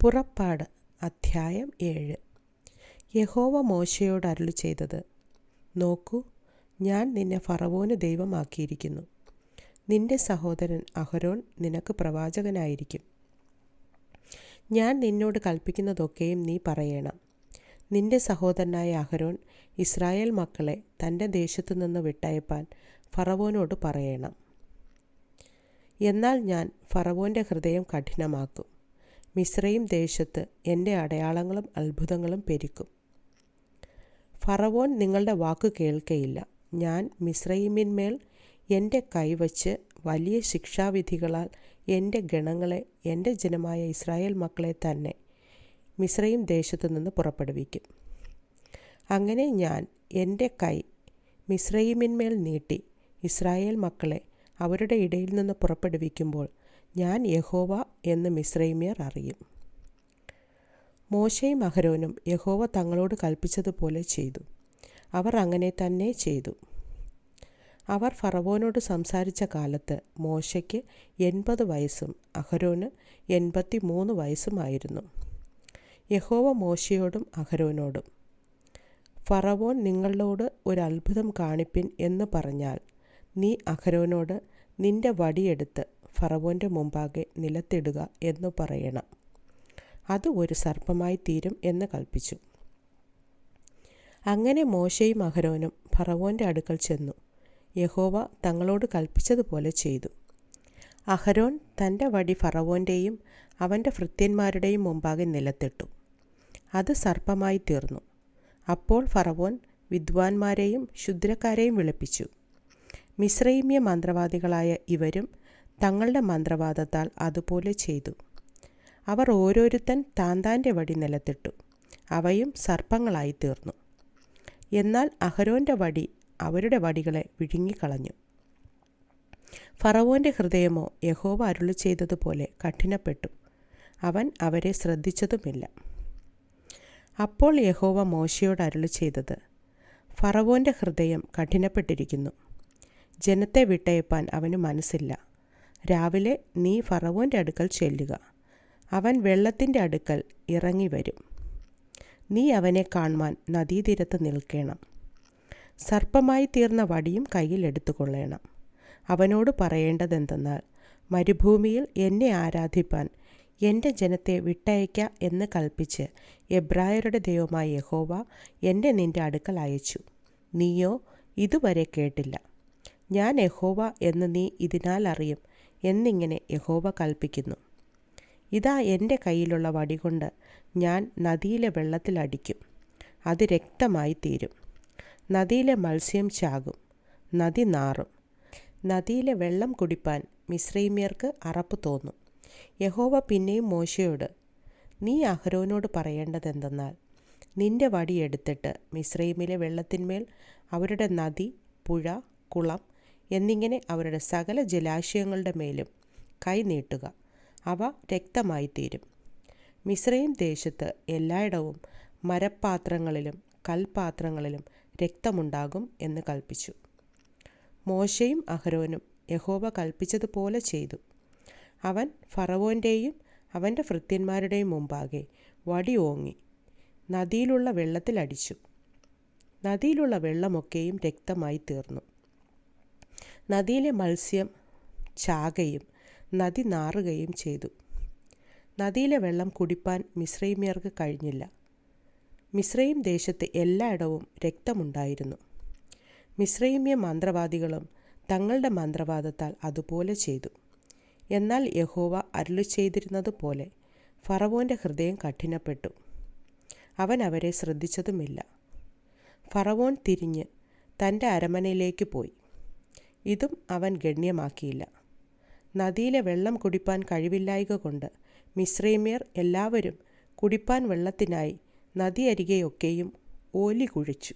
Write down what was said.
പുറപ്പാട് അധ്യായം ഏഴ്. യഹോവ മോശയോട് അരുളി ചെയ്തത് നോക്കൂ ഞാൻ നിന്നെ ഫറവോന് ദൈവമാക്കിയിരിക്കുന്നു. നിന്റെ സഹോദരൻ അഹരോൻ നിനക്ക് പ്രവാചകനായിരിക്കും. ഞാൻ നിന്നോട് കൽപ്പിക്കുന്നതൊക്കെയും നീ പറയണം. നിന്റെ സഹോദരനായ അഹരോൻ ഇസ്രായേൽ മക്കളെ തന്റെ ദേശത്തു നിന്ന് വിട്ടയപ്പാൻ ഫറവോനോട് പറയണം. എന്നാൽ ഞാൻ ഫറവോന്റെ ഹൃദയം കഠിനമാക്കും. മിശ്രയും ദേശത്ത് എന്റെ അടയാളങ്ങളും അത്ഭുതങ്ങളും പെരിക്കും. ഫറവോൻ നിങ്ങളുടെ വാക്ക് കേൾക്കയില്ല. ഞാൻ മിശ്രയിമിന്മേൽ എന്റെ കൈവച്ച് വലിയ ശിക്ഷാവിധികളാൽ എന്റെ ഗണങ്ങളെ എന്റെ ജനമായ ഇസ്രായേൽ മക്കളെ തന്നെ മിശ്രയും ദേശത്തു നിന്ന് പുറപ്പെടുവിക്കും. അങ്ങനെ ഞാൻ എന്റെ കൈ മിശ്രയിമിന്മേൽ നീട്ടി ഇസ്രായേൽ മക്കളെ അവരുടെ ഇടയിൽ നിന്ന് പുറപ്പെടുവിക്കുമ്പോൾ ഞാൻ യഹോവ എന്ന് മിശ്രൈമ്യർ അറിയും. മോശയും അഹരോനും യഹോവ തങ്ങളോട് കൽപ്പിച്ചതുപോലെ ചെയ്തു. അവർ അങ്ങനെ തന്നെ ചെയ്തു. അവർ ഫറവോനോട് സംസാരിച്ച കാലത്ത് മോശയ്ക്ക് എൺപത് വയസ്സും അഹരോന് എൺപത്തി മൂന്ന് വയസ്സുമായിരുന്നു. യഹോവ മോശയോടും അഹരോനോടും ഫറവോൻ നിങ്ങളോട് ഒരു അത്ഭുതം കാണിപ്പിൻ എന്ന് പറഞ്ഞാൽ നീ അഹരോനോട് നിന്റെ വടിയെടുത്ത് ഫറവോന്റെ മുമ്പാകെ നിലത്തിടുക എന്നു പറയണം. അത് ഒരു സർപ്പമായി തീരും എന്ന് കൽപ്പിച്ചു. അങ്ങനെ മോശയും അഹരോനും ഫറവോന്റെ അടുക്കൽ ചെന്നു. യഹോവ തങ്ങളോട് കൽപ്പിച്ചതുപോലെ ചെയ്തു. അഹരോൻ തന്റെ വടി ഫറവോന്റെയും അവന്റെ ഭൃത്യന്മാരുടെയും മുമ്പാകെ നിലത്തിട്ടു. അത് സർപ്പമായി തീർന്നു. അപ്പോൾ ഫറവോൻ വിദ്വാൻമാരെയും ശുദ്രക്കാരെയും വിളിപ്പിച്ചു. മിശ്രൈമ്യ മന്ത്രവാദികളായ ഇവരും തങ്ങളുടെ മന്ത്രവാദത്താൽ അതുപോലെ ചെയ്തു. അവർ ഓരോരുത്തൻ താന്താന്റെ വടി നിലത്തിട്ടു. അവയും സർപ്പങ്ങളായി തീർന്നു. എന്നാൽ അഹരോന്റെ വടി അവരുടെ വടികളെ വിഴുങ്ങിക്കളഞ്ഞു. ഫറവോന്റെ ഹൃദയമോ യഹോവ അരുളി ചെയ്തതുപോലെ കഠിനപ്പെട്ടു. അവൻ അവരെ ശ്രദ്ധിച്ചതുമില്ല. അപ്പോൾ യഹോവ മോശയോട് അരുളി ചെയ്തത് ഫറവോന്റെ ഹൃദയം കഠിനപ്പെട്ടിരിക്കുന്നു. ജനത്തെ വിട്ടയപ്പാൻ അവന് മനസ്സില്ല. രാവിലെ നീ ഫറവോന്റെ അടുക്കൽ ചെല്ലുക. അവൻ വെള്ളത്തിന്റെ അടുക്കൽ ഇറങ്ങി വരും. നീ അവനെ കാണുവാൻ നദീതീരത്ത് നിൽക്കണം. സർപ്പമായി തീർന്ന വടിയും കയ്യിൽ എടുത്തുകൊള്ളണം. അവനോട് പറയേണ്ടതെന്തെന്നാൽ മരുഭൂമിയിൽ എന്നെ ആരാധിപ്പാൻ എന്റെ ജനത്തെ വിട്ടയക്ക എന്ന് കൽപ്പിച്ച് എബ്രായരുടെ ദൈവമായ യഹോവ എന്നെ നിന്റെ അടുക്കൽ അയച്ചു. നീയോ ഇതുവരെ കേട്ടില്ല. ഞാൻ യഹോവ എന്ന് നീ ഇതിനാൽ അറിയും. എന്നിങ്ങനെ യഹോവ കൽപ്പിക്കുന്നു. ഇതാ എന്റെ കയ്യിലുള്ള വടി കൊണ്ട് ഞാൻ നദിയിലെ വെള്ളത്തിലടിക്കും അത് രക്തമായി തീരും. നദിയിലെ മത്സ്യം ചാകും. നദി നാറും. നദിയിലെ വെള്ളം കുടിപ്പാൻ മിശ്രൈമ്യർക്ക് അറപ്പ് തോന്നും. യഹോവ പിന്നെയും മോശയോട് നീ അഹരോനോട് പറയേണ്ടതെന്തെന്നാൽ നിന്റെ വടി എടുത്തിട്ട് മിശ്രൈമിലെ വെള്ളത്തിന്മേൽ അവരുടെ നദി പുഴ കുളം എന്നിങ്ങനെ അവരുടെ സകല ജലാശയങ്ങളുടെ മേലും കൈ നീട്ടുക. അവ രക്തമായി തീരും മിശ്രയും ദേശത്ത് എല്ലായിടവും മരപ്പാത്രങ്ങളിലും കൽപാത്രങ്ങളിലും രക്തമുണ്ടാകും എന്ന് കൽപ്പിച്ചു. മോശയും അഹരോനും യഹോവ കൽപ്പിച്ചതുപോലെ ചെയ്തു. അവൻ ഫറവോന്റെയും അവന്റെ ഭൃത്യന്മാരുടെയും മുമ്പാകെ വടി ഓങ്ങി നദിയിലുള്ള വെള്ളത്തിലടിച്ചു നദിയിലുള്ള വെള്ളമൊക്കെയും രക്തമായി തീർന്നു നദിയിലെ മത്സ്യം ചാകയും നദി നാറുകയും ചെയ്തു. നദിയിലെ വെള്ളം കുടിപ്പാൻ മിശ്രൈമ്യർക്ക് കഴിഞ്ഞില്ല. മിശ്രൈം ദേശത്ത് എല്ലായിടവും രക്തമുണ്ടായിരുന്നു. മിശ്രൈമ്യ മന്ത്രവാദികളും തങ്ങളുടെ മന്ത്രവാദത്താൽ അതുപോലെ ചെയ്തു. എന്നാൽ യഹോവ അരുളി ചെയ്തിരുന്നതുപോലെ ഫറവോന്റെ ഹൃദയം കഠിനപ്പെട്ടു. അവൻ അവരെ ശ്രദ്ധിച്ചതുമില്ല. ഫറവോൻ തിരിഞ്ഞ് തന്റെ അരമനയിലേക്ക് പോയി. ഇതും അവൻ ഗണ്യമാക്കിയില്ല. നദിയിലെ വെള്ളം കുടിപ്പാൻ കഴിവില്ലായക കൊണ്ട് മിശ്രൈമ്യർ എല്ലാവരും കുടിപ്പാൻ വെള്ളത്തിനായി നദിയരികെയൊക്കെയും ഓലി കുഴിച്ചു.